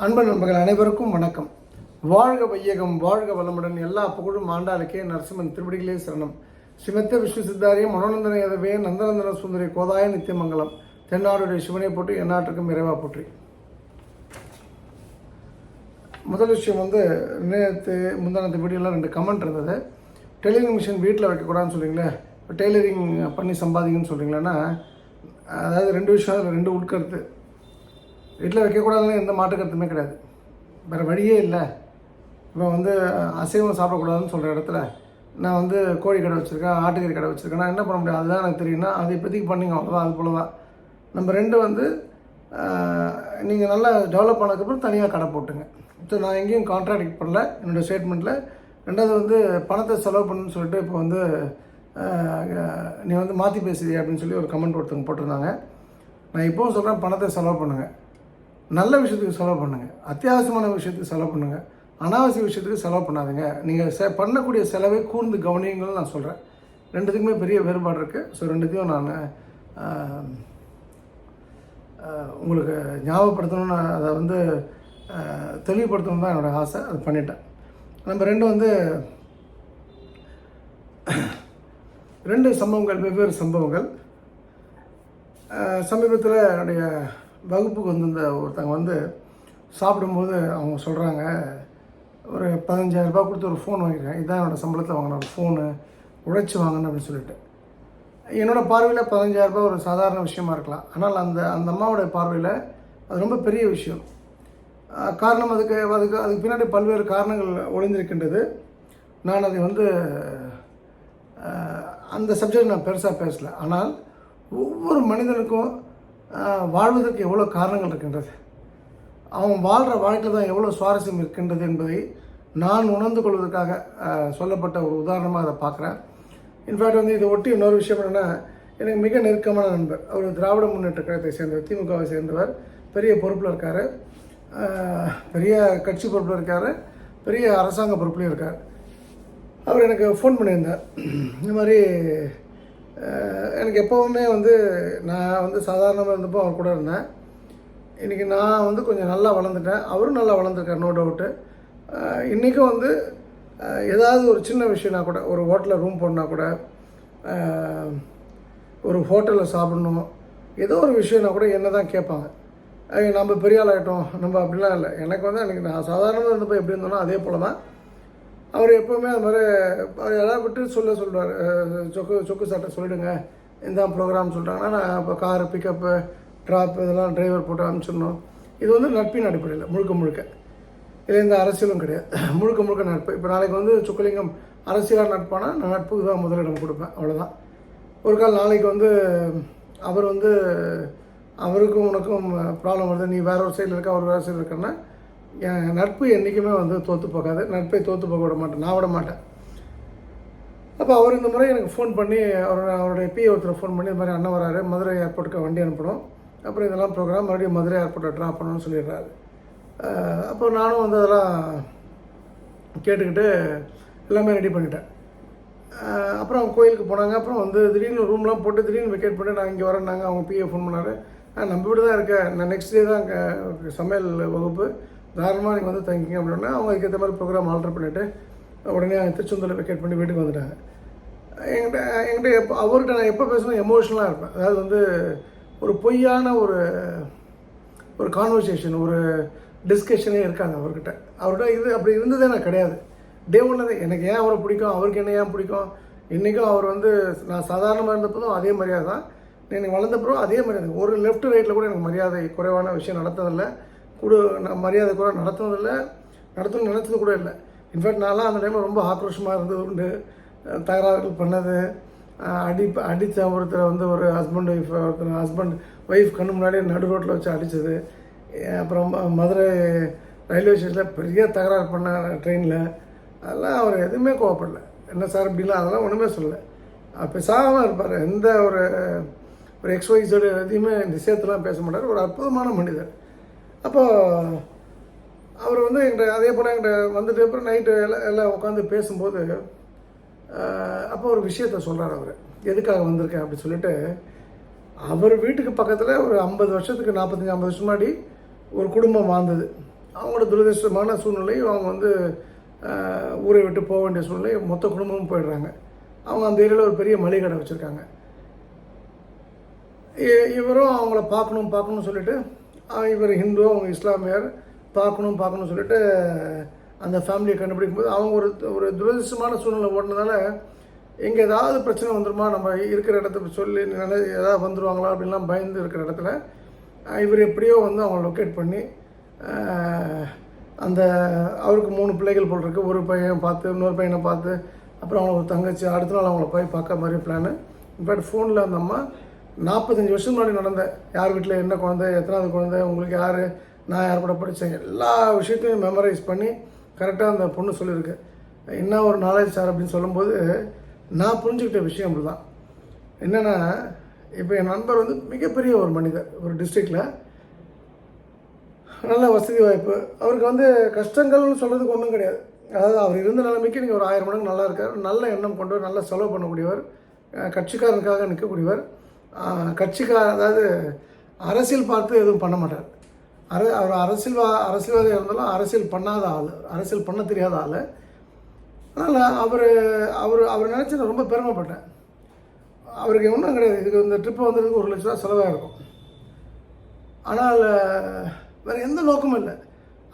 அன்பு நண்பர்கள் அனைவருக்கும் வணக்கம். வாழ்க வையகம் வாழ்க வளமுடன். எல்லா புகழும் ஆண்டாளுக்கே. நரசிம்மன் திருப்படிகளே சரணம். ஸ்ரீமத்த விஸ்வ சித்தாரிய மனோநந்தன எதவே நந்தநந்தன சுந்தரி கோதாய நித்தியமங்கலம். தென்னாடுடைய சிவனை போற்றி எந்நாட்டுக்கும் இறைவா போற்றி. முதல் விஷயம் வந்து நேற்று முந்தானத்து வீடியோலாம் ரெண்டு கமெண்ட் இருந்தது. டெய்லரிங் மிஷின் வீட்டில் வைக்கக்கூடாதுன்னு சொல்கிறீங்களே டெய்லரிங் பண்ணி சம்பாதிங்கன்னு சொல்கிறீங்களேன்னா அதாவது ரெண்டு விஷயம் அதில் ரெண்டு உட்கருத்து. வீட்டில் வைக்கக்கூடாதுன்னு எந்த மாற்று கருத்துமே கிடையாது. வேறு வழியே இல்லை. இப்போ வந்து அசைவம் சாப்பிடக்கூடாதுன்னு சொல்கிற இடத்துல நான் வந்து கோழி கடை வச்சுருக்கேன் ஆட்டுக்கறி கடை வச்சுருக்கேன். நான் என்ன பண்ண முடியாது அதுதான் எனக்கு தெரியும்னா அது இப்போதைக்கு பண்ணிங்க அவ்வளோதான் அது போல தான் நம்ம ரெண்டு வந்து நீங்கள் நல்லா டெவலப் ஆனதுக்கப்புறம் தனியாக கடை போட்டுங்க. ஸோ நான் எங்கேயும் கான்ட்ராக்ட் பண்ணல. என்னோடய ஸ்டேட்மெண்ட்டில் ரெண்டாவது வந்து பணத்தை செலவு பண்ணுன்னு சொல்லிட்டு இப்போ வந்து நீ வந்து மாற்றி பேசுறிய அப்படின்னு சொல்லி ஒரு கமெண்ட் ஒருத்தவங்க போட்டிருந்தாங்க. நான் இப்போவும் சொல்கிறேன் பணத்தை செலவு பண்ணுங்கள் நல்ல விஷயத்துக்கு செலவு பண்ணுங்கள் அத்தியாவசியமான விஷயத்துக்கு செலவு பண்ணுங்கள் அனாவசிய விஷயத்துக்கு செலவு பண்ணாதீங்க. நீங்கள் செ பண்ணக்கூடிய செலவை கூர்ந்து கவனியுங்கள்னு நான் சொல்கிறேன் ரெண்டுத்துக்குமே பெரிய வேறுபாடு இருக்குது ஸோ ரெண்டுத்தையும் நான் உங்களுக்கு ஞாபகப்படுத்தணும்னு அதை வந்து தெளிவுபடுத்தணும் தான் என்னோடய ஆசை. அது பண்ணிட்டேன். நம்ம ரெண்டு வந்து ரெண்டு சம்பவங்கள் வெவ்வேறு சம்பவங்கள். சமீபத்தில் என்னுடைய வகுப்புக்கு வந்திருந்த ஒருத்தங்க வந்து சாப்பிடும்போது அவங்க சொல்கிறாங்க ஒரு பதினஞ்சாயிரரூபா கொடுத்து ஒரு ஃபோன் வாங்கியிருக்கேன். இதுதான் என்னோடய சம்பளத்தில் வாங்கின ஒரு ஃபோனு உழைச்சி வாங்கினேன் அப்படின்னு சொல்லிட்டு. என்னோடய பார்வையில் பதினஞ்சாயிரரூபா ஒரு சாதாரண விஷயமா இருக்கலாம். ஆனால் அந்த அந்த அம்மாவோடைய பார்வையில் அது ரொம்ப பெரிய விஷயம். காரணம் அதுக்கு அதுக்கு அதுக்கு பின்னாடி பல்வேறு காரணங்கள் ஒளிந்திருக்கின்றது. நான் அதை வந்து அந்த சப்ஜெக்ட் நான் பெருசாக பேசலை. ஆனால் ஒவ்வொரு மனிதனுக்கும் வாழ்வதற்கு எவ்வளோ காரணங்கள் இருக்கின்றது? அவன் வாழ்கிற வாழ்க்கையில் தான் எவ்வளோ சுவாரஸ்யம் இருக்கின்றது என்பதை நான் உணர்ந்து கொள்வதற்காக சொல்லப்பட்ட ஒரு உதாரணமாக அதை பார்க்குறேன். இன்ஃபேக்ட் வந்து இதை ஒட்டி இன்னொரு விஷயம் என்னென்னா எனக்கு மிக நெருக்கமான நண்பர். அவர் திராவிட முன்னேற்ற கழகத்தை சேர்ந்தவர் திமுகவை சேர்ந்தவர். பெரிய பொறுப்பில் இருக்கார். பெரிய கட்சி பொறுப்பில் இருக்கார். பெரிய அரசாங்க பொறுப்புலையும் இருக்கார். அவர் எனக்கு ஃபோன் பண்ணியிருந்தார். இந்த மாதிரி எனக்கு எப்போவுமே வந்து நான் வந்து சாதாரணமாக இருந்தப்போ அவர் கூட இருந்தேன். இன்றைக்கி நான் வந்து கொஞ்சம் நல்லா வளர்ந்துட்டேன். அவரும் நல்லா வளர்ந்துருக்கார் நோ டவுட்டு இன்றைக்கும் வந்து ஏதாவது ஒரு சின்ன விஷயம்னா கூட ஒரு ஹோட்டலில் ரூம் போடனா கூட ஒரு ஹோட்டலில் சாப்பிடணும். ஏதோ ஒரு விஷயம்னா கூட என்ன தான் கேட்பாங்க நம்ம பெரிய ஆளாகிட்டோம் நம்ம அப்படிலாம் இல்லை. எனக்கு வந்து எனக்கு நான் சாதாரணமாக இருந்தப்போ எப்படி இருந்தோன்னா அதே போல் தான் அவர் எப்போவுமே அது மாதிரி அவர் யாராவது விட்டு சொல்ல சொல்கிறார் சொக்கு சொக்கு சாட்டை சொல்லிடுங்க. இந்த ப்ரோக்ராம் சொல்லிட்டாங்கன்னா நான் இப்போ காரு பிக்கப்பு ட்ராப் இதெல்லாம் டிரைவர் போட்டு அனுப்பிச்சிடணும். இது வந்து நட்பின் அடிப்படையில் முழுக்க முழுக்க. இதில் எந்த அரசியலும் கிடையாது. முழுக்க முழுக்க நட்பு. இப்போ நாளைக்கு வந்து சுக்கலிங்கம் அரசியலாக நட்பானா நான் நட்புக்கு தான் முதலிடம் கொடுப்பேன். அவ்வளோதான் ஒரு கால் நாளைக்கு வந்து அவர் வந்து அவருக்கும் உனக்கும் ப்ராப்ளம் வருது. நீ வேற ஒரு சைடில் இருக்க அவர் வேறு சைடில் இருக்கன்னா என் நட்பு என்றைக்குமே வந்து தோற்று போகாது. நட்பை தோற்று போக விட மாட்டேன். நான் விட மாட்டேன். அப்போ அவர் இந்த முறை எனக்கு ஃபோன் பண்ணி அவர் அவருடைய பி ஒருத்தர் ஃபோன் பண்ணி இந்த மாதிரி அண்ணன் வராரு. மதுரை ஏர்போர்ட்டுக்கு வண்டி அனுப்பணும். அப்புறம் இதெல்லாம் ப்ரோக்ராம் மறுபடியும் மதுரை ஏர்போர்ட்டை ட்ராப் பண்ணணும்னு சொல்லிடுறாரு. அப்போ நானும் வந்து அதெல்லாம் கேட்டுக்கிட்டு எல்லாமே ரெடி பண்ணிட்டேன். அப்புறம் அவங்க கோயிலுக்கு போனாங்க. அப்புறம் வந்து திடீர்னு ரூம்லாம் போட்டு திடீர்னு வெக்கேட் பண்ணி நான் இங்கே வரேன்னாங்க. அவங்க பிஏ ஃபோன் பண்ணார். நம்ம வீடு தான் இருக்கேன் நான் நெக்ஸ்ட் டே தான் அங்கே சமையல் வகுப்பு. தாராளமாக நீங்கள் வந்து தங்கிங்க அப்படின்னா அவங்க அதுக்கேற்ற மாதிரி ப்ரோக்ராம் ஆல்டர் பண்ணிவிட்டு உடனே திருச்செந்தூரில் வெக்கேட் பண்ணி வீட்டுக்கு வந்துட்டாங்க. என்கிட்ட என்கிட்ட எப்போ அவர்கிட்ட நான் எப்போ பேசணும் எமோஷனலாக இருப்பேன். அதாவது வந்து ஒரு பொய்யான ஒரு ஒரு கான்வர்சேஷன் ஒரு டிஸ்கஷனே இருக்காங்க அவர்கிட்ட. அவர்கிட்ட இது அப்படி இருந்ததே நான் கிடையாது. டே ஒன்று எனக்கு ஏன் அவரை பிடிக்கும்? அவருக்கு என்ன ஏன் பிடிக்கும்? இன்றைக்கும் அவர் வந்து நான் சாதாரணமாக இருந்தப்போதும் அதே மாதிரியாக தான் எனக்கு வளர்ந்தப்பறம் அதே மாதிரி ஒரு லெஃப்ட் ரைட்டில் கூட எனக்கு மரியாதை குறைவான விஷயம் நடத்ததில்லை. கூட நான் மரியாதை கூட நடத்துனதில்லை. நடத்தணும்னு நினச்சது கூட இல்லை. இன்ஃபேக்ட் நான்லாம் அந்த டைமில் ரொம்ப ஆக்ரோஷமாக இருந்தது உண்டு. தகராறுகள் பண்ணது. அடி அடித்த ஒருத்தரை வந்து ஒரு ஹஸ்பண்ட் ஒய்ஃப் ஒருத்தர் ஹஸ்பண்ட் ஒய்ஃப் கண்ணு முன்னாடியே நடு ரோட்டில் வச்சு அடித்தது. அப்புறம் ம- மதுரை ரயில்வே ஸ்டேஷனில் பெரிய தகராறு பண்ண ட்ரெயினில் அதெல்லாம் அவர் எதுவுமே கோவப்படலை. என்ன சார் இப்படிலாம் அதெல்லாம் ஒன்றுமே சொல்லலை. பேசாமல் இருப்பார். எந்த ஒரு ஒரு எக்ஸ்வைஸோட எதையுமே நிச்சயத்தெலாம் பேச மாட்டார். ஒரு அற்புதமான மனிதர். அப்போ அவர் வந்து எங்கள்கிட்ட அதே போல் எங்கள்கிட்ட வந்துட்டு அப்புறம் நைட்டு எல்லாம் எல்லாம் உட்காந்து பேசும்போது அப்போ ஒரு விஷயத்த சொல்கிறார் அவர். எதுக்காக வந்திருக்கேன் அப்படி சொல்லிட்டு அவர் வீட்டுக்கு பக்கத்தில் ஒரு ஐம்பது வருஷத்துக்கு நாற்பத்தஞ்சு ஐம்பது வருஷம் முன்னாடி ஒரு குடும்பம் வாழ்ந்தது. அவங்களோட துரதிருஷ்டமான சூழ்நிலையும் அவங்க வந்து ஊரை விட்டு போக வேண்டிய சூழ்நிலை மொத்த குடும்பமும் போயிடுறாங்க. அவங்க அந்த ஏரியாவில் ஒரு பெரிய மளிகை கடை வச்சுருக்காங்க. இவரும் அவங்கள பார்க்கணும் பார்க்கணும்னு சொல்லிட்டு இவர் ஹிந்து அவங்க இஸ்லாமியர் பார்க்கணும் பார்க்கணும்னு சொல்லிட்டு அந்த ஃபேமிலியை கண்டுபிடிக்கும் போது அவங்க ஒரு ஒரு துரதிருஷ்டமான சூழ்நிலை ஓடினதால எங்கே ஏதாவது பிரச்சனை வந்துருமா? நம்ம இருக்கிற இடத்த சொல்லி நல்ல ஏதாவது வந்துருவாங்களா? அப்படின்லாம் பயந்து இருக்கிற இடத்துல இவர் எப்படியோ வந்து அவங்க லொக்கேட் பண்ணி அந்த அவருக்கு மூணு பிள்ளைகள் போல் இருக்குது ஒரு பையன் பார்த்து இன்னொரு பையனை பார்த்து அப்புறம் அவங்கள ஒரு தங்கச்சி அடுத்த நாள் அவங்கள போய் பார்க்க மாதிரி பிளானு இன்ஃபேக்ட் ஃபோனில் அந்த அம்மா நாற்பத்தஞ்சு வருஷம் முன்னாடி நடந்த யார் வீட்டில் என்ன குழந்தை எத்தனாவது குழந்தை உங்களுக்கு யார் நான் யார் கூட படித்தேன் எல்லா விஷயத்தையும் மெமரைஸ் பண்ணி கரெக்டாக அந்த பொண்ணு சொல்லியிருக்கு. என்ன ஒரு நாலேஜ் சார் அப்படின்னு சொல்லும்போது நான் புரிஞ்சுக்கிட்ட விஷயம் அப்படி தான் என்னென்னா இப்போ என் நண்பர் வந்து மிகப்பெரிய ஒரு மனிதர் ஒரு டிஸ்ட்ரிக்டில் நல்ல வசதி வாய்ப்பு. அவருக்கு வந்து கஷ்டங்கள்னு சொல்கிறதுக்கு ஒன்றும் கிடையாது. அதாவது அவர் இருந்த நிலைமைக்கு நீங்கள் ஒரு ஆயிரம் மடங்கு நல்லா இருக்கார். நல்ல எண்ணம் கொண்டவர் நல்லா செலவு பண்ணக்கூடியவர் கட்சிக்காரனுக்காக நிற்கக்கூடியவர் கட்சிக்கார அதாவது அரசியல் பார்த்து எதுவும் பண்ண மாட்டார். அர அவர் அரசியல்வா அரசியல்வாதியாக இருந்தாலும் அரசியல் பண்ணாத ஆள். அரசியல் பண்ண தெரியாத ஆள். அதனால் அவர் அவர் அவர் நினச்சி நான் ரொம்ப பெருமைப்பட்டேன். அவருக்கு ஒன்றும் கிடையாது. இதுக்கு இந்த ட்ரிப்பு வந்ததுக்கு ஒரு லட்ச ரூபா செலவாக இருக்கும். ஆனால் வேறு எந்த நோக்கமும் இல்லை.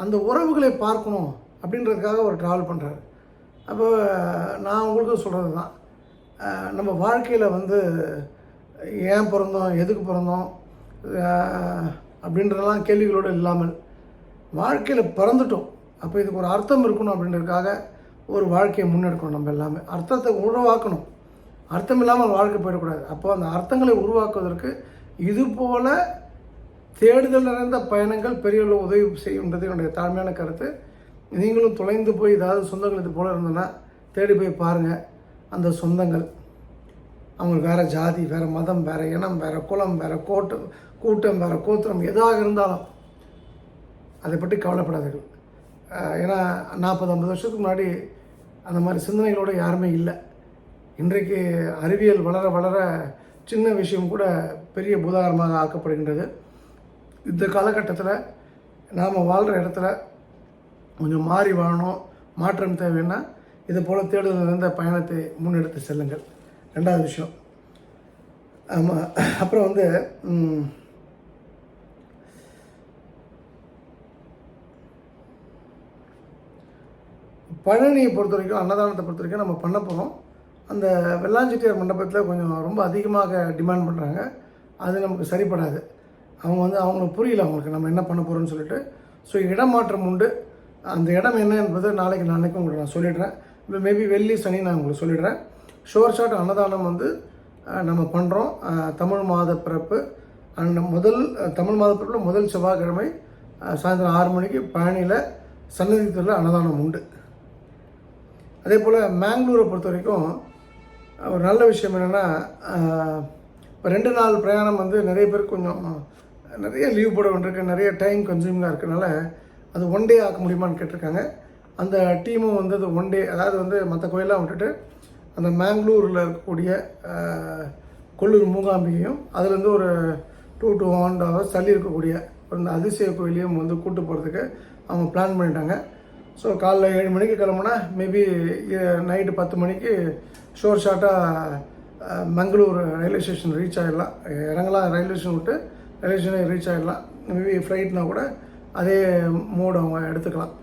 அந்த உறவுகளை பார்க்கணும் அப்படின்றதுக்காக அவர் ட்ராவல் பண்ணுறாரு அப்போ நான் உங்களுக்கும் சொல்கிறது தான் நம்ம வாழ்க்கையில் வந்து ஏன் பிறந்தோம் எதுக்கு பிறந்தோம் அப்படின்றதெல்லாம் கேள்விகளோடு இல்லாமல் வாழ்க்கையில் பிறந்துட்டோம். அப்போ இதுக்கு ஒரு அர்த்தம் இருக்கணும் அப்படின்றதுக்காக ஒரு வாழ்க்கையை முன்னெடுக்கணும் நம்ம எல்லாமே. அர்த்தத்தை உருவாக்கணும். அர்த்தம் இல்லாமல் வாழ்க்கை போயிடக்கூடாது. அப்போ அந்த அர்த்தங்களை உருவாக்குவதற்கு இது போல் தேடுதல் நிறைந்த பயணங்கள் பெரியவர்கள் உதவி செய்யுன்றது என்னுடைய தாழ்மையான கருத்து. நீங்களும் தொலைந்து போய் ஏதாவது சொந்தங்கள் இது போல் இருந்ததுன்னா தேடி போய் பாருங்கள் அந்த சொந்தங்கள். அவங்களுக்கு வேறு ஜாதி வேறு மதம் வேறு இனம் வேறு குலம் வேறு கோட்டம் கூட்டம் வேறு கோத்திரம் எதாக இருந்தாலும் அதை பற்றி கவலைப்படாதீர்கள். ஏன்னா நாற்பது ஐம்பது வருஷத்துக்கு முன்னாடி அந்த மாதிரி சிந்தனைகளோட யாருமே இல்லை. இன்றைக்கு அறிவியல் வளர வளர சின்ன விஷயம் கூட பெரிய பூதாகரமாக ஆக்கப்படுகின்றது. இந்த காலகட்டத்தில் நாம் வாழ்கிற இடத்துல கொஞ்சம் மாறி வாழணும் மாற்றம் தேவைன்னா இது போல் தேடுதல் இருந்த பயணத்தை முன்னெடுத்து செல்லுங்கள். ரெண்டாவது விஷயம். ஆமாம் அப்புறம் வந்து பழனியை பொறுத்த வரைக்கும் அன்னதானத்தை பொறுத்த வரைக்கும் நம்ம பண்ண போகிறோம் அந்த வெள்ளாஞ்செட்டியார் மண்டபத்தில் கொஞ்சம் ரொம்ப அதிகமாக டிமாண்ட் பண்ணுறாங்க அது நமக்கு சரிப்படாது. அவங்க வந்து அவங்களுக்கு புரியல அவங்களுக்கு நம்ம என்ன பண்ண போகிறோம்னு சொல்லிட்டு. ஸோ இடமாற்றம் உண்டு. அந்த இடம் என்ன என்பது நாளைக்கு நாளைக்கு உங்களுக்கு நான் சொல்லிடுறேன். இப்போ மேபி வெள்ளி சனி நான் உங்களுக்கு சொல்லிடுறேன். ஷோர் ஷாட் அன்னதானம் வந்து நம்ம பண்ணுறோம் தமிழ் மாத பிறப்பு. அண்ட் முதல் தமிழ் மாத பிறப்பில் முதல் செவ்வாய்க்கிழமை சாயந்தரம் ஆறு மணிக்கு பழனியில் சன்னதி தெருவில் அன்னதானம் உண்டு. அதே போல் மேங்களூரை பொறுத்த வரைக்கும் ஒரு நல்ல விஷயம் என்னென்னா இப்போ ரெண்டு நாள் பிரயாணம் வந்து நிறைய பேர் கொஞ்சம் நிறைய லீவ் போட வேண்டியிருக்கு. நிறைய டைம் கன்சியூமிங்காக இருக்கிறனால அது ஒன் டே ஆக்க முடியுமான்னு கேட்டிருக்காங்க. அந்த டீமும் வந்து அது ஒன் டே அதாவது வந்து மற்ற கோயிலாக விட்டுட்டு அந்த மேங்களூரில் இருக்கக்கூடிய கொள்ளூர் மூகாம்பிகையும் அதுலேருந்து ஒரு டூ டூ ஒன் ஹவர்ஸ் தள்ளி இருக்கக்கூடிய அந்த அதிசய கோயிலையும் வந்து கூட்டு போகிறதுக்கு அவங்க பிளான் பண்ணிட்டாங்க. ஸோ காலைல ஏழு மணிக்கு கிளம்புனா மேபி நைட்டு பத்து மணிக்கு ஷோர் ஷார்ட்டாக மங்களூர் ரயில்வே ஸ்டேஷன் ரீச் ஆகிடலாம் இறங்கலாம் ரயில்வே ஸ்டேஷன் விட்டு ரயில்வே ஸ்டேஷனே ரீச் ஆகிடலாம் மேபி ஃப்ளைட்னா கூட அதே மோடு அவங்க எடுத்துக்கலாம்.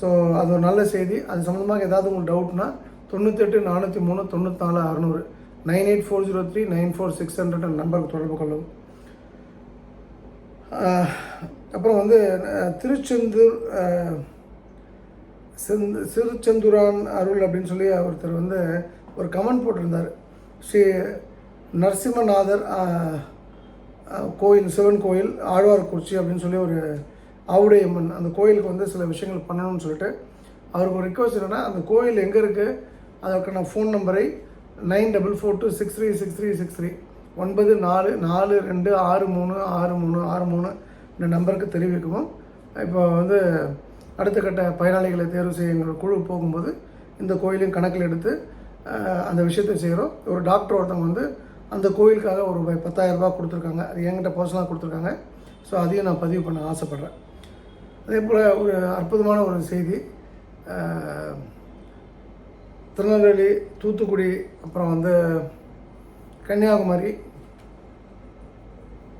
ஸோ அது ஒரு நல்ல செய்தி. அது சம்மந்தமாக ஏதாவது உங்களுக்கு டவுட்னா தொண்ணூத்தெட்டு நானூற்றி மூணு தொண்ணூற்றி நாலு அறநூறு. Nine eight four zero three nine four six hundred நம்பருக்கு தொடர்பு கொள்ளவும் அப்புறம் வந்து திருச்செந்தூர் செந்து சிறுச்செந்துரான் அருள் அப்படின்னு சொல்லி ஒருத்தர் வந்து ஒரு கமெண்ட் போட்டிருந்தார். ஸ்ரீ நரசிம்மநாதர் கோயில் சிவன் கோயில் ஆழ்வார்குறிச்சி அப்படின்னு சொல்லி ஒரு ஆவுடையம்மன் அந்த கோயிலுக்கு வந்து சில விஷயங்கள் பண்ணணும்னு சொல்லிட்டு அவருக்கு ஒரு ரிக்வஸ்ட் என்னென்னா அந்த கோயில் எங்கே இருக்குது அதற்கான ஃபோன் நம்பரை nine double four two six three six three six three ஒன்பது நாலு நாலு ரெண்டு ஆறு மூணு ஆறு மூணு ஆறு மூணு இந்த நம்பருக்கு தெரிவிக்கவும். இப்போ வந்து அடுத்த கட்ட பயனாளிகளை தேர்வு செய்ய எங்கள் குழு போகும்போது இந்த கோயிலையும் கணக்கில் எடுத்து அந்த விஷயத்தை செய்கிறோம். ஒரு டாக்டர் ஒருத்தவங்க வந்து அந்த கோயிலுக்காக ஒரு பத்தாயிரரூபா கொடுத்துருக்காங்க. அது என்கிட்ட பர்சனலாக கொடுத்துருக்காங்க. ஸோ அதையும் நான் பதிவு பண்ண ஆசைப்பட்றேன். அதே போல் ஒரு அற்புதமான ஒரு செய்தி திருநெல்வேலி தூத்துக்குடி அப்புறம் வந்து கன்னியாகுமரி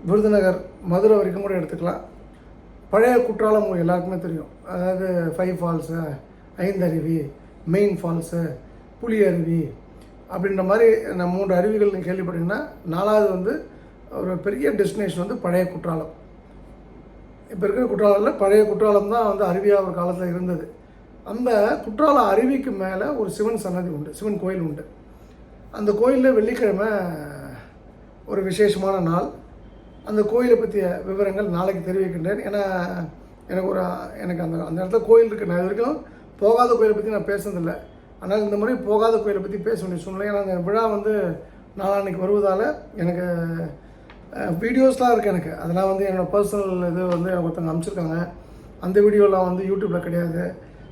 விருதுநகர் மதுரை வரைக்கும் கூட எடுத்துக்கலாம். பழைய குற்றாலம் உங்களுக்கு எல்லாருக்குமே தெரியும். அதாவது ஃபைவ் ஃபால்ஸு ஐந்தருவி மெயின் ஃபால்ஸு புலி அருவி அப்படின்ற மாதிரி நான் மூன்று அருவிகள் நீங்கள் கேள்விப்பட்டீங்கன்னா நாலாவது வந்து ஒரு பெரிய டெஸ்டினேஷன் வந்து பழைய குற்றாலம். இப்போ இருக்கிற குற்றாலத்தில் பழைய குற்றாலம் தான் வந்து அருவியாக ஒரு காலத்தில் இருந்தது. அந்த குற்றால அருவிக்கு மேலே ஒரு சிவன் சன்னதி உண்டு சிவன் கோயில் உண்டு. அந்த கோயிலில் வெள்ளிக்கிழமை ஒரு விசேஷமான நாள். அந்த கோயிலை பற்றிய விவரங்கள் நாளைக்கு தெரிவிக்கின்றேன். ஏன்னா எனக்கு ஒரு எனக்கு அந்த அந்த இடத்துல கோயில் இருக்குது நான் இது வரைக்கும் போகாத கோயிலை பற்றி நான் பேசுனதில்லை. ஆனால் இந்த முறை போகாத கோயிலை பற்றி பேச வேண்டிய சூழ்நிலை. ஏன்னா அந்த விழா வந்து நாளான்னைக்கு வருவதால் எனக்கு வீடியோஸ்லாம் இருக்குது எனக்கு. அதெல்லாம் வந்து என்னோடய பர்சனல் இது வந்து எனக்கு ஒருத்தவங்க அனுப்பிச்சிருக்காங்க அந்த வீடியோலாம் வந்து யூடியூப்பில் கிடையாது.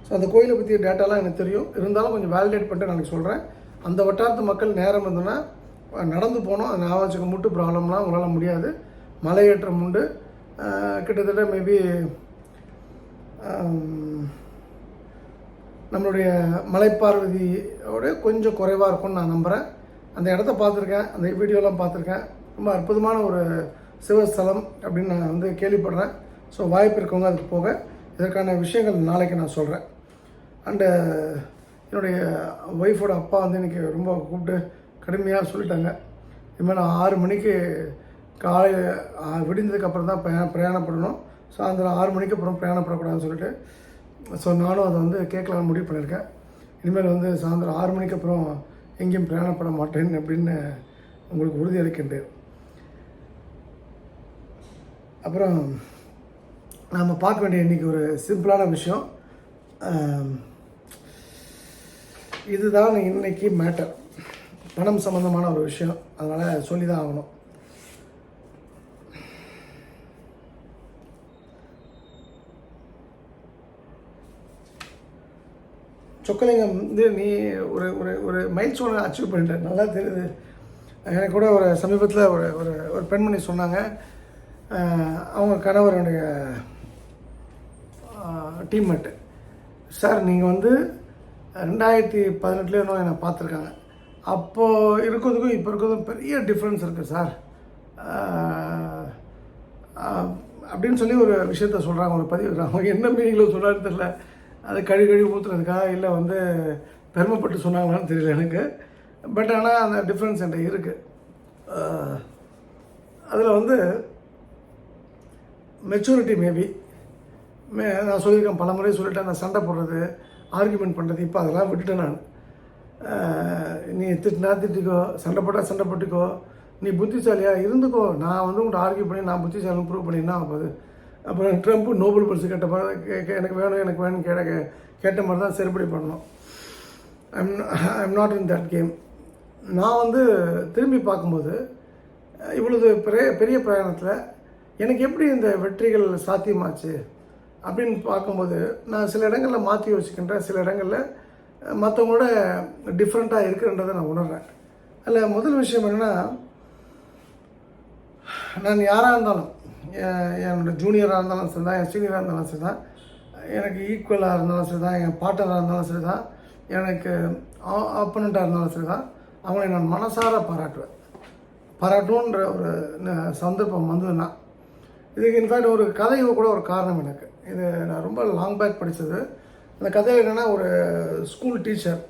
ஸோ அந்த கோயிலை பற்றிய டேட்டாலாம் எனக்கு தெரியும். இருந்தாலும் கொஞ்சம் வேலிடேட் பண்ணிட்டு நாளைக்கு சொல்கிறேன் அந்த வட்டாரத்து மக்கள் நேரம் இருந்ததுன்னா நடந்து போனோம். அது ஞாபகம் வச்சுக்க ப்ராப்ளம்லாம் உங்களால் முடியாது. மலையேற்றம் உண்டு. கிட்டத்தட்ட மேபி நம்மளுடைய மலைப்பார்வதியோட கொஞ்சம் குறைவாக இருக்கும்னு நான் நம்புகிறேன் அந்த இடத்த பார்த்துருக்கேன். அந்த வீடியோலாம் பார்த்துருக்கேன். ரொம்ப அற்புதமான ஒரு சிவஸ்தலம் அப்படின்னு நான் வந்து கேள்விப்படுறேன். ஸோ வாய்ப்பு இருக்கவங்க அதுக்கு போக இதற்கான விஷயங்கள் நாளைக்கு நான் சொல்கிறேன் அண்டு என்னுடைய ஒய்ஃபோட அப்பா வந்து இன்றைக்கி ரொம்ப கூப்பிட்டு கடுமையாக சொல்லிட்டாங்க. இனிமேல் நான் ஆறு மணிக்கு காலையில் விடிந்ததுக்கப்புறம் தான் பிரயா பிரயாணப்படணும். சாயந்தரம் ஆறு மணிக்கு அப்புறம் பிரயாணப்படக்கூடாதுன்னு சொல்லிட்டு. ஸோ நானும் அதை வந்து கேட்கலான்னு முடிவு பண்ணியிருக்கேன். இனிமேல் வந்து சாயந்தரம் ஆறு மணிக்கு அப்புறம் எங்கேயும் பிரயாணப்பட மாட்டேன் அப்படின்னு உங்களுக்கு உறுதி அளிக்கின்றேன். அப்புறம் நாம் பார்க்க வேண்டிய இன்றைக்கி ஒரு சிம்பிளான விஷயம். இதுதான் இன்னைக்கு மேட்டர் பணம் சம்மந்தமான ஒரு விஷயம். அதனால் சொல்லி தான் ஆகணும். சொக்கலிங்கம் வந்து நீ ஒரு ஒரு ஒரு மைல் ஸ்டோனை அச்சீவ் பண்ணிட்ட. நல்லா தெரியுது. எனக்கு கூட ஒரு சமீபத்தில் ஒரு ஒரு ஒரு பெண்மணி சொன்னாங்க. அவங்க கணவருடைய டீம்மேட்டு சார் நீங்கள் வந்து ரெண்டாயிரத்தி பதினெட்டுலேயே இன்னும் என்னை பார்த்துருக்காங்க. அப்போது இருக்கிறதுக்கும் இப்போ இருக்கிறதுக்கும் பெரிய டிஃப்ரென்ஸ் இருக்குது சார். அப்படின்னு சொல்லி ஒரு விஷயத்த சொல்கிறாங்க ஒரு பதிவு அவங்க என்ன மீனிங்கில் சொல்கிறான்னு தெரில அது கழி கழுவி ஊற்றுறதுக்காக இல்லை வந்து பெருமைப்பட்டு சொன்னாங்களான்னு தெரியல எனக்கு. பட் ஆனால் அந்த டிஃப்ரென்ஸ் என்கிட்ட இருக்குது அதில் வந்து மெச்சூரிட்டி மேபி மே நான் சொல்லியிருக்கேன் பல முறை சொல்லிட்டேன் நான் சண்டை போடுறது ஆர்குமெண்ட் பண்ணுறது இப்போ அதெல்லாம் விட்டுட்டேன் நான். நீ திட்டினா திட்டிக்கோ சண்டை போட்டால் சண்டை போட்டுக்கோ நீ புத்திசாலியாக இருந்துக்கோ. நான் வந்து உங்கள்கிட்ட ஆர்கியூ பண்ணி நான் புத்திசாலின்னு ப்ரூவ் பண்ணி என்ன ஆகுது அப்புறம் ட்ரம்ப் நோபல் பரிசு கேட்ட மாதிரி கே- எனக்கு வேணும் எனக்கு வேணும் கேட்ட கேட்ட மாதிரி தான் செருப்படி பண்ணணும். I'm I'm not in that game நான் வந்து திரும்பி பார்க்கும்போது இவ்வளவு பெரிய பெரிய பிரயாணத்தில் எனக்கு எப்படி இந்த வெற்றிகள் சாத்தியமாச்சு? அப்படின்னு பார்க்கும்போது நான் சில இடங்களில் மாற்றி யோசிக்கின்றேன். சில இடங்களில் மற்றவங்களோட டிஃப்ரெண்ட்டாக இருக்குன்றதை நான் உணர்கிறேன் அதில் முதல் விஷயம் என்னென்னா நான் யாராக இருந்தாலும் என்னோடய என்னோட ஜூனியராக இருந்தாலும் சரி தான் என் சீனியராக இருந்தாலும் சரி தான் எனக்கு ஈக்குவலாக இருந்தாலும் சரி தான் என் பாட்டராக இருந்தாலும் சரி தான் எனக்கு ஆப்பனண்ட்டாக இருந்தாலும் சரி தான் அவங்களை நான் மனசார பாராட்டுவேன். பாராட்டுன்ற ஒரு சந்தர்ப்பம் வந்ததுன்னா இதுக்கு இன்ஃபேக்ட் ஒரு கதை கூட ஒரு காரணம் எனக்கு. இது நான் ரொம்ப லாங் பேக் படித்தது அந்த கதையில் என்னென்னா ஒரு ஸ்கூல் டீச்சர்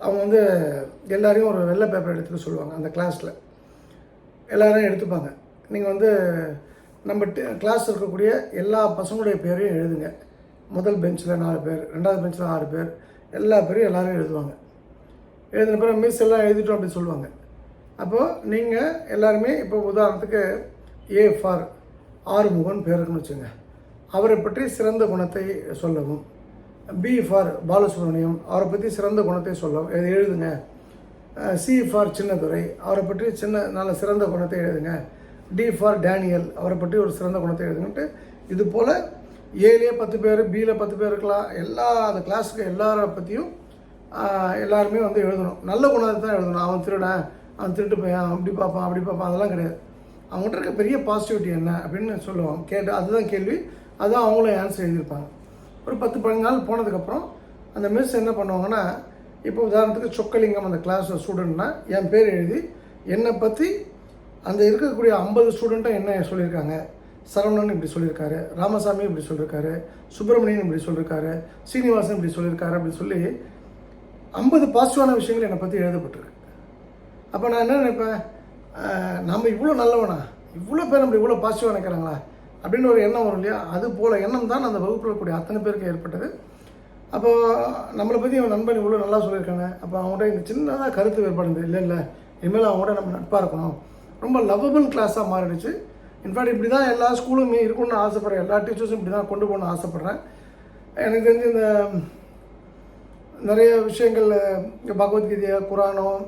அவங்க வந்து எல்லாரையும் ஒரு வெள்ளை பேப்பர் எடுத்துக்க சொல்லுவாங்க அந்த கிளாஸில் எல்லோரையும் எடுத்துப்பாங்க. நீங்கள் வந்து நம்ம கிளாஸ் இருக்கக்கூடிய எல்லா பசங்களுடைய பேரையும் எழுதுங்க. முதல் பெஞ்சில் நாலு பேர் ரெண்டாவது பெஞ்சில் ஆறு பேர் எல்லா பேரையும் எல்லோரும் எழுதுவாங்க. எழுதின பிறகு மிஸ் எல்லாம் எழுதிட்டோம் அப்படின்னு சொல்லுவாங்க. அப்போது நீங்கள் எல்லாருமே இப்போ உதாரணத்துக்கு ஏ ஃபார் ஆறுமுகன் பேர் இருக்குன்னு வச்சுங்க அவரை பற்றி சிறந்த குணத்தை சொல்லவும். பி ஃபார் பாலசுப்ரமணியம் அவரை பற்றி சிறந்த குணத்தை சொல்லவும். எழுதுங்க. சி ஃபார் சின்னதுரை அவரை பற்றி சின்ன நல்ல சிறந்த குணத்தை எழுதுங்க. டி ஃபார் டேனியல் அவரை பற்றி ஒரு சிறந்த குணத்தை எழுதுங்கன்ட்டு இது போல் ஏலே பத்து பேர் பியில் பத்து பேர் இருக்கலாம். எல்லா அந்த கிளாஸுக்கு எல்லாரை பற்றியும் எல்லாருமே வந்து எழுதணும். நல்ல குணத்தை தான் எழுதணும். அவன் திருடன் அவன் திருட்டு போயான் அப்படி பார்ப்பான் அப்படி பார்ப்பான். அதெல்லாம் கிடையாது. அவங்ககிட்ட இருக்க பெரிய பாசிட்டிவிட்டி என்ன அப்படின்னு சொல்லுவான். கேட்டு அதுதான் கேள்வி. அதான் அவங்களும் ஆன்சர் எழுதியிருப்பாங்க. ஒரு பத்து பதினஞ்சு நாள் போனதுக்கப்புறம் அந்த மிஸ் என்ன பண்ணுவாங்கன்னா இப்போ உதாரணத்துக்கு சொக்கலிங்கம் அந்த கிளாஸில் ஸ்டூடெண்ட்னா என் பேர் எழுதி என்னை பற்றி அந்த இருக்கக்கூடிய ஐம்பது ஸ்டூடெண்ட்டும் என்ன சொல்லியிருக்காங்க? சரவணன் இப்படி சொல்லியிருக்காரு ராமசாமி இப்படி சொல்லியிருக்காரு சுப்பிரமணியன் இப்படி சொல்லியிருக்காரு சீனிவாசன் இப்படி சொல்லியிருக்காரு அப்படின்னு சொல்லி ஐம்பது பாசிட்டிவான விஷயங்கள் என்னை பற்றி எழுதப்பட்டிருக்கு. அப்போ நான் என்ன நினைப்பேன்? நம்ம இவ்வளோ நல்லவனா? இவ்வளோ பேர் நம்ம இவ்வளோ பாசிட்டிவாக நினைக்கிறாங்களா? அப்படின்னு ஒரு எண்ணம் வரும் இல்லையா? அது போல் எண்ணம் தான் அந்த வகுப்பில் இருக்கக்கூடிய அத்தனை பேருக்கு ஏற்பட்டது. அப்போது நம்மளை பற்றி அவன் நண்பன் இவ்வளோ நல்லா சொல்லியிருக்காங்க அப்போ அவங்கள்ட்ட இந்த சின்னதாக கருத்து வேறுபாடு இருந்தது இல்லை இல்லை. இனிமேல் அவங்கள்ட்ட நம்ம நட்பாக இருக்கணும். ரொம்ப லவ்வபிள் கிளாஸாக மாறிடுச்சு. இன்ஃபேக்ட் இப்படி தான் எல்லா ஸ்கூலுமே இருக்கணும்னு ஆசைப்பட்றேன். எல்லா டீச்சர்ஸும் இப்படி தான் கொண்டு போகணும்னு ஆசைப்பட்றேன். எனக்கு தெரிஞ்சு இந்த நிறைய விஷயங்கள் பகவத்கீதையை பகவத்கீதையா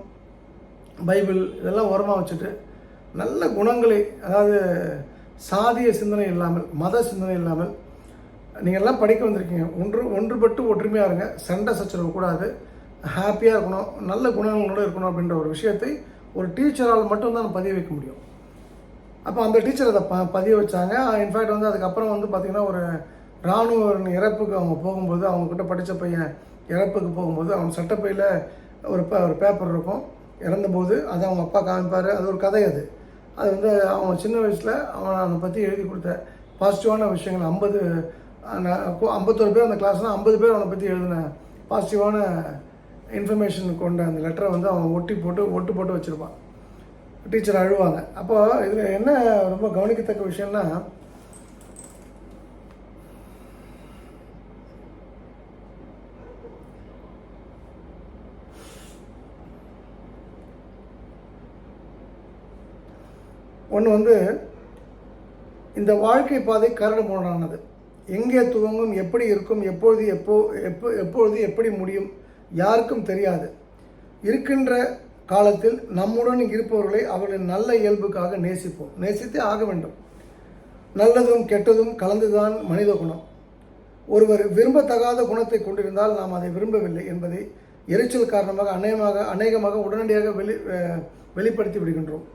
பைபிள் இதெல்லாம் உரமாக வச்சுட்டு நல்ல குணங்களை அதாவது சாதிய சிந்தனை இல்லாமல் மத சிந்தனை இல்லாமல் நீங்கள் எல்லாம் படிக்க வந்திருக்கீங்க. ஒன்று ஒன்றுபட்டு ஒற்றுமையாக இருங்க. சண்டை சச்சரவு கூடாது. ஹாப்பியாக இருக்கணும். நல்ல குணங்களோடு இருக்கணும் அப்படின்ற ஒரு விஷயத்தை ஒரு டீச்சரால் மட்டும்தான் பதிய வைக்க முடியும். அப்போ அந்த டீச்சர் அதை ப பதிய வச்சாங்க. இன்ஃபேக்ட் வந்து அதுக்கப்புறம் வந்து பார்த்திங்கன்னா ஒரு இராணுவ இறப்புக்கு அவங்க போகும்போது அவங்கக்கிட்ட படித்த பையன் இறப்புக்கு போகும்போது அவங்க சட்டப்பையில் ஒரு ப ஒரு பேப்பர் இருக்கும். இறந்தபோது அதை அவங்க அப்பா காமிப்பார். அது ஒரு கதை அது. அது வந்து அவன் சின்ன வயசில் அவன் அதை பற்றி எழுதி கொடுத்த பாசிட்டிவான விஷயங்கள். ஐம்பது ஐம்பத்தொரு பேர் அந்த கிளாஸ்னால் ஐம்பது பேர் அவனை பற்றி எழுதின பாசிட்டிவான இன்ஃபர்மேஷன் கொண்ட அந்த லெட்டரை வந்து அவன் ஒட்டி போட்டு ஒட்டு போட்டு வச்சுருப்பான். டீச்சர் அழுவாங்க. அப்போது இதில் என்ன ரொம்ப கவனிக்கத்தக்க விஷயம்னா ஒன்று வந்து இந்த வாழ்க்கை பாதை கரடு முரடானது எங்கே துவங்கும் எப்படி இருக்கும் எப்பொழுது எப்போ எப்போ எப்பொழுது எப்படி முடியும் யாருக்கும் தெரியாது. இருக்கின்ற காலத்தில் நம்முடன் இருப்பவர்களை அவர்களின் நல்ல இயல்புக்காக நேசிப்போம். நேசித்தே ஆக வேண்டும். நல்லதும் கெட்டதும் கலந்துதான் மனித குணம். ஒருவர் விரும்பத்தகாத குணத்தை கொண்டிருந்தால் நாம் அதை விரும்பவில்லை என்பதை எரிச்சல் காரணமாக அநேகமாக அநேகமாக உடனடியாக வெளி வெளிப்படுத்தி விடுகின்றோம்.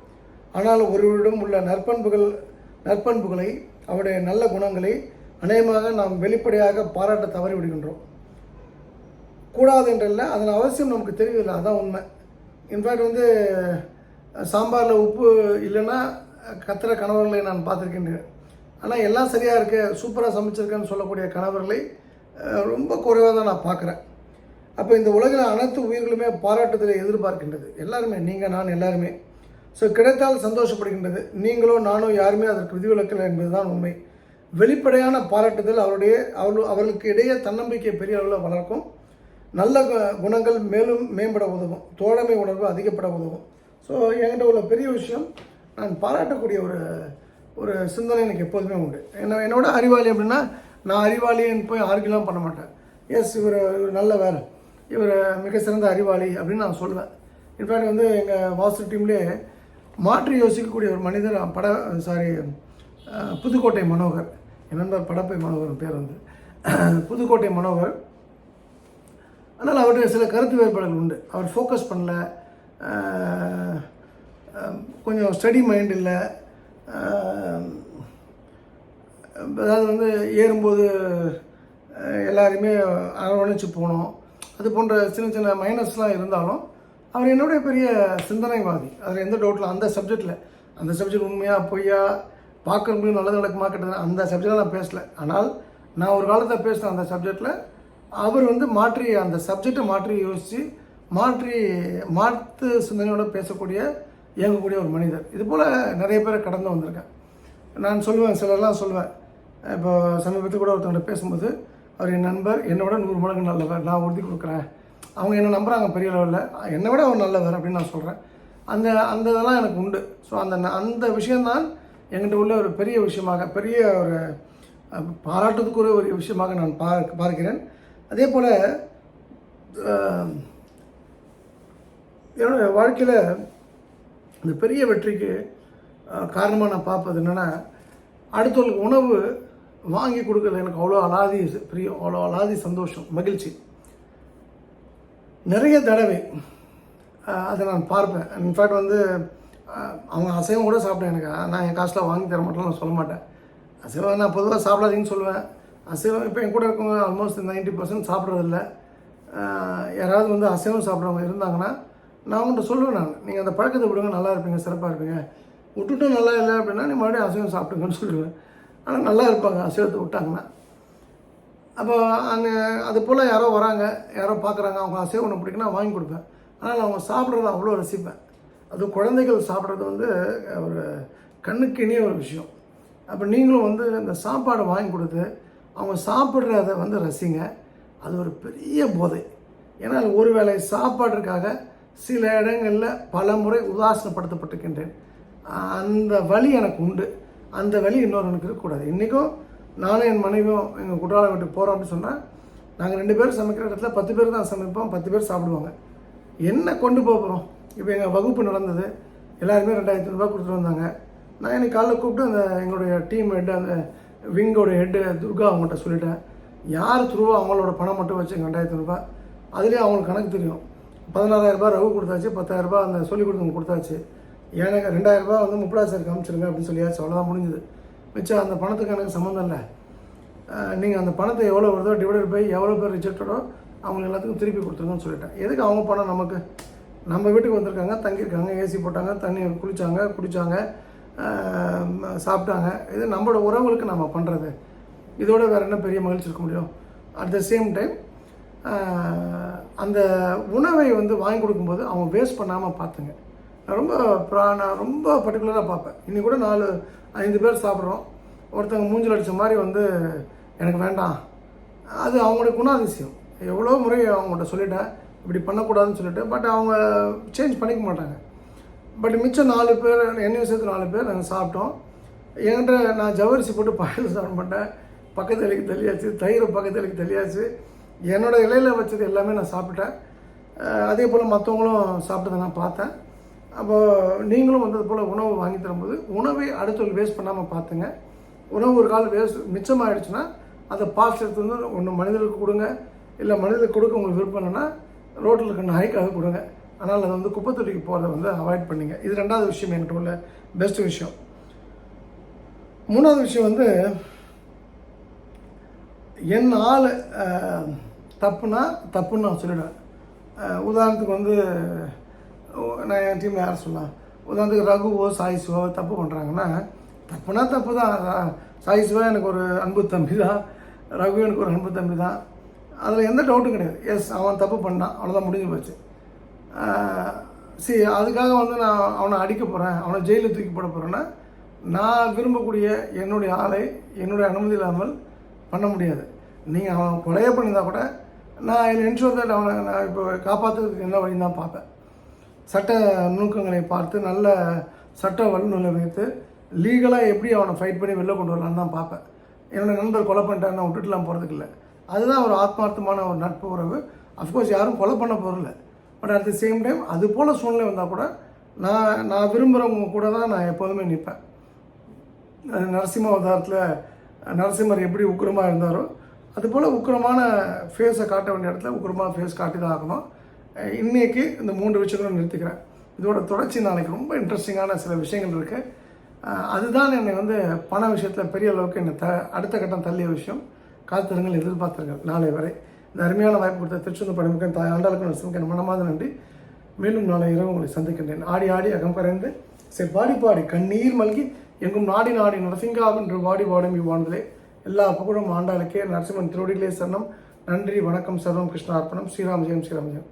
ஆனால் ஒருவரிடம் உள்ள நற்பண்புகள் நற்பண்புகளை அவருடைய நல்ல குணங்களை அநேகமாக நாம் வெளிப்படையாக பாராட்ட தவறிவிடுகின்றோம். கூடாது என்றல்ல அதன் அவசியம் நமக்கு தெரியவில்லை அதான் உண்மை. இன்ஃபேக்ட் வந்து சாம்பாரில் உப்பு இல்லைன்னா கத்துற கணவர்களை நான் பார்த்துருக்கின்றேன். ஆனால் எல்லாம் சரியாக இருக்க சூப்பராக சமைச்சிருக்கேன்னு சொல்லக்கூடிய கணவர்களை ரொம்ப குறைவாக தான் நான் பார்க்குறேன். அப்போ இந்த உலகில் அனைத்து உயிர்களுமே பாராட்டுதலை எதிர்பார்க்கின்றது. எல்லாருமே நீங்கள் நான் எல்லாருமே. ஸோ கிடைத்தால் சந்தோஷப்படுகின்றது. நீங்களோ நானோ யாருமே அதற்கு விதிவிலக்கலை என்பதுதான் உண்மை. வெளிப்படையான பாராட்டுதல் அவருடைய அவர்கள் அவர்களுக்கு இடையே தன்னம்பிக்கை பெரிய அளவில் வளர்க்கும். நல்ல கு- குணங்கள் மேலும் மேம்பட உதவும். தோழமை உணர்வு அதிகப்பட உதவும். ஸோ என்கிட்ட உள்ள பெரிய விஷயம் நான் பாராட்டக்கூடிய ஒரு ஒரு சிந்தனை எனக்கு எப்போதுமே உண்டு. என்ன என்னோட அறிவாளி அப்படின்னா நான் அறிவாளின்னு போய் ஆர்கியூலாம் பண்ண மாட்டேன். எஸ் இவர் இவர் நல்ல வேறு இவர் மிக சிறந்த அறிவாளி அப்படின்னு நான் சொல்லுவேன் இன்ஃபேக்ட் வந்து எங்கள் வாசு டீம்லேயே மாற்றி யோசிக்கக்கூடிய ஒரு மனிதர் பட சாரி புதுக்கோட்டை மனோகர். என் நண்பர் படப்பை மனோகர் பேர் வந்து. புதுக்கோட்டை மனோகர். ஆனால் அவருடைய சில கருத்து வேறுபாடுகள் உண்டு. அவர் ஃபோக்கஸ் பண்ணல. கொஞ்சம் ஸ்டடி மைண்ட் இல்லை. அதாவது வந்து ஏறும்போது எல்லாருமே அரவணைச்சு போகணும். அது போன்ற சின்ன சின்ன மைனஸ்லாம் இருந்தாலும் அவர் என்னுடைய பெரிய சிந்தனைவாதி. அதில் எந்த டவுட்டில் அந்த சப்ஜெக்டில் அந்த சப்ஜெக்ட் உண்மையாக பொய்யா பார்க்க முடியும் நல்லது நடக்குமா கெட்டது அந்த சப்ஜெக்டில் நான் பேசலை. ஆனால் நான் ஒரு காலத்தில் பேசினேன் அந்த சப்ஜெக்டில் அவர் வந்து மாற்றி அந்த சப்ஜெக்டை மாற்றி யோசித்து மாற்றி மாற்று சிந்தனையோடு பேசக்கூடிய இயங்கக்கூடிய ஒரு மனிதர். இது போல் நிறைய பேரை கடந்து வந்திருக்கேன். நான் சொல்லுவேன் சிலர்லாம் சொல்லுவேன். இப்போ சமீபத்தில் கூட ஒருத்தவங்க பேசும்போது அவர் என் நண்பர் என்னோட நூறு மடங்கு நல்லவர். நான் உறுதி கொடுக்குறேன். அவங்க என்ன நம்புகிறாங்க பெரிய லெவலில். என்னை விட அவர் நல்லவர் அப்படின்னு நான் சொல்கிறேன் அந்த அந்த இதெல்லாம் எனக்கு உண்டு. ஸோ அந்த அந்த விஷயந்தான் என்கிட்ட உள்ள ஒரு பெரிய விஷயமாக பெரிய ஒரு அஹ், பாராட்டுறதுக்குரிய ஒரு விஷயமாக நான் பார்க்க பார்க்கிறேன். அதே போல் என்னோட வாழ்க்கையில் இந்த பெரிய வெற்றிக்கு காரணமாக நான் பார்ப்பது என்னென்னா அடுத்தவங்களுக்கு உணவு வாங்கி கொடுக்கறது எனக்கு அவ்வளோ அலாதி பிரியம் அவ்வளோ அலாதி சந்தோஷம் மகிழ்ச்சி. நிறைய தடவை அதை நான் பார்ப்பேன். இன்ஃபேக்ட் வந்து அவங்க அசைவம் கூட சாப்பிட்டேன் எனக்கு. நான் என் காசில் வாங்கி தர மாட்டேன் நான் சொல்ல மாட்டேன். அசைவம் நான் பொதுவாக சாப்பிடாதீங்கன்னு சொல்லுவேன். அசைவம் இப்போ என் கூட இருக்கவங்க ஆல்மோஸ்ட் நைன்ட்டி பர்சன்ட் சாப்பிட்றதில்ல. யாராவது வந்து அசைவம் சாப்பிட்றவங்க இருந்தாங்கன்னா நான் உங்கள்கிட்ட சொல்லுவேன் நான். நீங்கள் அந்த பழக்கத்தை விடுங்க நல்லா இருப்பீங்க சிறப்பாக இருப்பீங்க. விட்டுட்டும் நல்லா இல்லை அப்படின்னா நீ மறுபடியும் அசைவம் சாப்பிடுங்கன்னு சொல்லுவேன். ஆனால் நல்லா இருப்பாங்க அசைவத்தை விட்டாங்கன்னா. அப்போ அங்கே அது போல் யாரோ வராங்க யாரோ பார்க்குறாங்க அவங்க அசைவ ஒன்று பிடிக்குன்னா வாங்கி கொடுப்பேன். ஆனால் அவங்க சாப்பிட்றத அவ்வளோ ரசிப்பேன். அது குழந்தைகள் சாப்பிட்றது வந்து ஒரு கண்ணுக்கு இனிய ஒரு விஷயம். அப்போ நீங்களும் வந்து இந்த சாப்பாடை வாங்கி கொடுத்து அவங்க சாப்பிட்றத வந்து ரசிங்க. அது ஒரு பெரிய போதை. ஏன்னா ஒரு வேளை சாப்பாட்டிற்காக சில இடங்களில் பல முறை உதாசனப்படுத்தப்பட்டிருக்கின்றேன். அந்த வழி எனக்கு உண்டு. அந்த வழி இன்னொருவனுக்கு இருக்கக்கூடாது. இன்றைக்கும் நானும் என் மனைவியும் எங்கள் குற்றாலம் வீட்டுக்கு போகிறோம் அப்படின்னு சொன்னால் நாங்கள் ரெண்டு பேரும் சமைக்கிற இடத்துல பத்து பேர் தான் சமைப்போம் பத்து பேர் சாப்பிடுவாங்க. என்ன கொண்டு போக போகிறோம் இப்போ எங்கள் வகுப்பு நடந்தது எல்லாருமே ரெண்டாயிரத்தி ரூபாய் கொடுத்துட்டு வந்தாங்க. நான் எனக்கு காலைல கூப்பிட்டு அந்த எங்களுடைய டீம் ஹெட் அந்த விங்கோட ஹெட்டு துர்கா அவங்கள்ட்ட சொல்லிட்டேன். யார் த்ரூவோ அவங்களோட பணம் மட்டும் வச்சு ரெண்டாயிரத்து ரூபாய்? அதுலேயே அவங்களுக்கு கணக்கு தெரியும். பதினாறாயிரரூபா ரவு கொடுத்தாச்சு பத்தாயிரரூபா அந்த சொல்லி கொடுத்தவங்க கொடுத்தாச்சு. எனக்கு ரெண்டாயிரரூபா வந்து முப்பதாயிரம் சார் காமிச்சிருங்க அப்படின்னு சொல்லியாச்சு. அவ்வளோதான் முடிஞ்சுது. மிச்சம் அந்த பணத்துக்கு எனக்கு சம்மந்தம் இல்லை. நீங்கள் அந்த பணத்தை எவ்வளோ வருதோ டிவைடட் பை எவ்வளோ பேர் ரிஜெக்டடோ அவங்க எல்லாத்துக்கும் திருப்பி கொடுத்துருங்கன்னு சொல்லிட்டேன். எதுக்கு அவங்க பணம் நமக்கு? நம்ம வீட்டுக்கு வந்திருக்காங்க தங்கியிருக்காங்க ஏசி போட்டாங்க தண்ணி குளித்தாங்க குடித்தாங்க சாப்பிட்டாங்க. இது நம்மளோட உறவுகளுக்கு நம்ம பண்ணுறது இதோட வேறு என்ன பெரிய மகிழ்ச்சி இருக்க முடியும்? அட் த சேம் டைம் அந்த உணவை வந்து வாங்கி கொடுக்கும்போது அவங்க வேஸ்ட் பண்ணாமல் பார்த்துங்க. நான் ரொம்ப ப்ரா நான் ரொம்ப பர்டிகுலராக பார்ப்பேன். இன்றைக்கி கூட நாலு ஐந்து பேர் சாப்பிட்றோம். ஒருத்தவங்க மூஞ்சில் அடித்த மாதிரி வந்து எனக்கு வேண்டாம். அது அவங்களுடைய குணாதிசயம். எவ்வளோ முறை அவங்கள்ட்ட சொல்லிட்டேன். இப்படி பண்ணக்கூடாதுன்னு சொல்லிட்டு பட் அவங்க சேஞ்ச் பண்ணிக்க மாட்டாங்க. பட் மிச்சம் நாலு பேர் என்னையும் சேர்த்து நாலு பேர் நாங்கள் சாப்பிட்டோம். என்கிட்ட நான் ஜவரிசி போட்டு பாயசம் சாப்பிட மாட்டேன். பக்கத்து இலைக்கு தள்ளியாச்சு. தயிர் பக்கத்து இலைக்கு தெளியாச்சு என்னோடய இலையில் வச்சது எல்லாமே நான் சாப்பிட்டேன் அதே போல் மற்றவங்களும் சாப்பிட்டதை நான் பார்த்தேன். அப்போது நீங்களும் வந்தது போல் உணவு வாங்கி தரும்போது உணவை அடுத்தவர்கள் வேஸ்ட் பண்ணாமல் பார்த்துங்க. உணவு ஒரு கால் வேஸ்ட் மிச்சமாகிடுச்சுன்னா அதை பாஸ் எடுத்து வந்து ஒன்று மனிதர்களுக்கு கொடுங்க. இல்லை மனிதர்களுக்கு கொடுக்க உங்களுக்கு விருப்பம் இல்லைன்னா ரோட்டில் இருக்க நாய்க்காக கொடுங்க. ஆனால் அதை வந்து குப்பை தொட்டிக்கு போகிறத வந்து அவாய்ட் பண்ணிங்க. இது ரெண்டாவது விஷயம் என்கிட்ட உள்ள பெஸ்ட் விஷயம். மூணாவது விஷயம் வந்து என் ஆள் தப்புனா தப்புன்னு நான் சொல்லிடுவேன். உதாரணத்துக்கு வந்து நான் என் டீமில் யார் சொல்லலாம் உதாரணத்துக்கு ரகுவோ சாயிசுவோ தப்பு பண்ணுறாங்கன்னா தப்புனா தப்பு தான். சாயிசுவோ எனக்கு ஒரு அன்பு தம்பி தான். ரகு எனக்கு ஒரு அன்பு தம்பி தான். அதில் எந்த டவுட்டும் கிடையாது. எஸ் அவன் தப்பு பண்ணான். அவ்வளோதான் முடிஞ்சு போச்சு. சரி அதுக்காக வந்து நான் அவனை அடிக்க போகிறேன் அவனை ஜெயிலில் தூக்கி போட போகிறேன்னா நான் விரும்பக்கூடிய என்னுடைய ஆளை என்னுடைய அனுமதி இல்லாமல் பண்ண முடியாது. நீங்கள் அவன் கொலையே பண்ணியிருந்தால் கூட நான் என் என்ஷூர் தட் அவனை நான் இப்போ காப்பாற்றுறதுக்கு என்ன வழின்னு தான் பார்ப்பேன். சட்ட நுணுக்கங்களை பார்த்து நல்ல சட்ட வல்லுநர்களை வைத்து லீகலாக எப்படி அவனை ஃபைட் பண்ணி வெளில கொண்டு வரலான்னு தான் பார்ப்பேன். என்னோடய நண்பர் கொலை பண்ணிட்டான்னு நான் விட்டுட்டுலாம் போகிறதுக்கு இல்லை. அதுதான் ஒரு ஆத்மார்த்தமான ஒரு நட்பு உறவு. அஃப்கோர்ஸ் யாரும் கொலை பண்ண போகிறதில்ல but at the same time அது போல் சூழ்நிலை வந்தால் கூட நான் நான் விரும்புகிறவங்க கூட தான் நான் எப்போதுமே நிற்பேன். நரசிம்ம அவதாரத்தில் நரசிம்மர் எப்படி உக்கிரமாக இருந்தாரோ அதுபோல் உக்கிரமான ஃபேஸை காட்ட வேண்டிய இடத்துல உக்கிரமாக ஃபேஸ் காட்டி தான் ஆகணும். இன்றைக்கி இந்த மூன்று விஷயங்களும் நிறுத்திக்கிறேன். இதோட தொடர்ச்சி நாளைக்கு ரொம்ப இன்ட்ரெஸ்டிங்கான சில விஷயங்கள் இருக்குது அதுதான் என்னை வந்து பண விஷயத்தில் பெரிய அளவுக்கு என்னை த அடுத்த கட்டம் தள்ளிய விஷயம். காத்திருங்கள் எதிர்பார்த்துருங்கள் நாளை வரை. இந்த அருமையான வாய்ப்பு கொடுத்த திருச்செந்தூர் பணிமுகன் தாய் ஆண்டாளுக்கு நரசிம்மன் மனமாத நன்றி. மேலும் நாளை இரவு உங்களை சந்திக்கின்றேன். ஆடி ஆடி அகம் கரைந்து சரி பாடி பாடி கண்ணீர் மல்கி எங்கும் நாடி நாடி நரசிங்காவென்று வாடி வாடும் இவ்வாண்டுதலே எல்லா புகழும் ஆண்டாளுக்கே நரசிம்மன் திருவடிகளே சரணம். நன்றி வணக்கம் சர்வம் கிருஷ்ணார்ப்பணம். ஸ்ரீராம் ஜெயம் ஸ்ரீராம் ஜெயம்.